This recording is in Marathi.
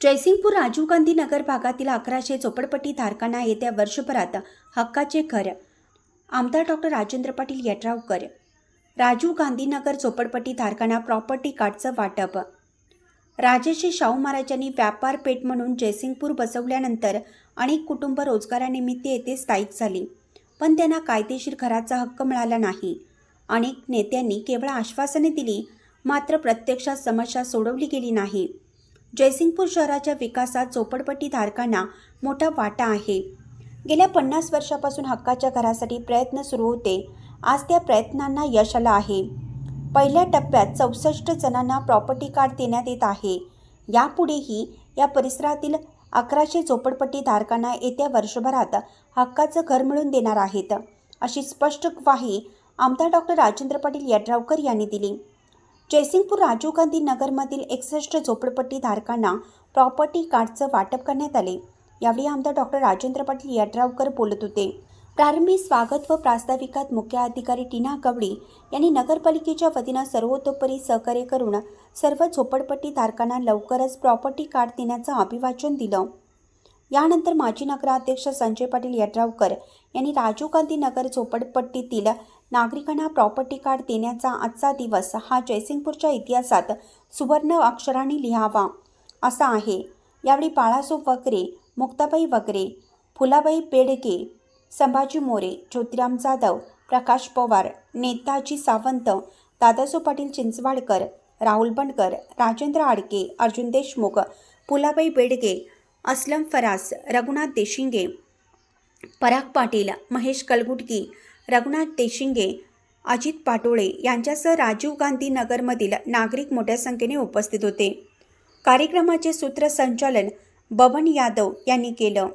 जयसिंगपूर राजीव गांधी नगर भागातील अकराशे झोपडपट्टी धारकांना येत्या वर्षभरात हक्काचे घर. आमदार डॉक्टर राजेंद्र पाटील यड्रावकर राजीव गांधी नगर झोपडपट्टी धारकांना प्रॉपर्टी कार्डचं वाटप. राजश्री शाहू महाराजांनी व्यापार पेठ म्हणून जयसिंगपूर बसवल्यानंतर अनेक कुटुंब रोजगारानिमित्त येथे स्थायिक झाली. पण त्यांना कायदेशीर घराचा हक्क मिळाला नाही. अनेक नेत्यांनी केवळ आश्वासने दिली मात्र प्रत्यक्षात समस्या सोडवली गेली नाही. जयसिंगपूर शहराच्या विकासात झोपडपट्टी धारकांना मोठा वाटा आहे. गेल्या पन्नास वर्षापासून हक्काच्या घरासाठी प्रयत्न सुरू होते. आज त्या प्रयत्नांना यश आलं आहे. पहिल्या टप्प्यात चौसष्ट जणांना प्रॉपर्टी कार्ड देण्यात येत आहे. यापुढेही या परिसरातील अकराशे झोपडपट्टी धारकांना येत्या वर्षभरात हक्काचं घर मिळून देणार आहेत अशी स्पष्ट ग्वाही आमदार डॉक्टर राजेंद्र पाटील यड्रावकर यांनी दिली. जयसिंगपूर राजीव गांधी नगरमधील एकसष्ट झोपडपट्टी धारकांना प्रॉपर्टी कार्डचं वाटप करण्यात आले. यावेळी आमदार डॉक्टर राजेंद्र पाटील यड्रावकर बोलत होते. प्रारंभी स्वागत व प्रास्ताविकात मुख्य अधिकारी टीना गवळी यांनी नगरपालिकेच्या वतीनं सर्वतोपरी सहकार्य करून सर्व झोपडपट्टी धारकांना लवकरच प्रॉपर्टी कार्ड देण्याचं अभिवाचन दिलं. यानंतर माजी नगराध्यक्ष संजय पाटील यड्रावकर यांनी राजीव गांधी नगर झोपडपट्टीतील नागरिकांना प्रॉपर्टी कार्ड देण्याचा आजचा दिवस हा जयसिंगपूरच्या इतिहासात सुवर्ण अक्षरांनी लिहावा असा आहे. यावेळी बाळासोब वगरे मुक्ताबाई वगैरे फुलाबाई बेडके संभाजी मोरे ज्योतिराम जाधव प्रकाश पवार नेताजी सावंत दादासो पाटील चिंचवाडकर राहुल बंडकर राजेंद्र आडके अर्जुन देशमुख पुलाबाई बेडगे असलम फरास रघुनाथ देशिंगे पराग पाटील महेश कलगुटकी रघुनाथ देशिंगे अजित पाटोळे यांच्यासह राजीव गांधी नगरमधील नागरिक मोठ्या संख्येने उपस्थित होते. कार्यक्रमाचे सूत्रसंचालन बबन यादव यांनी केलं.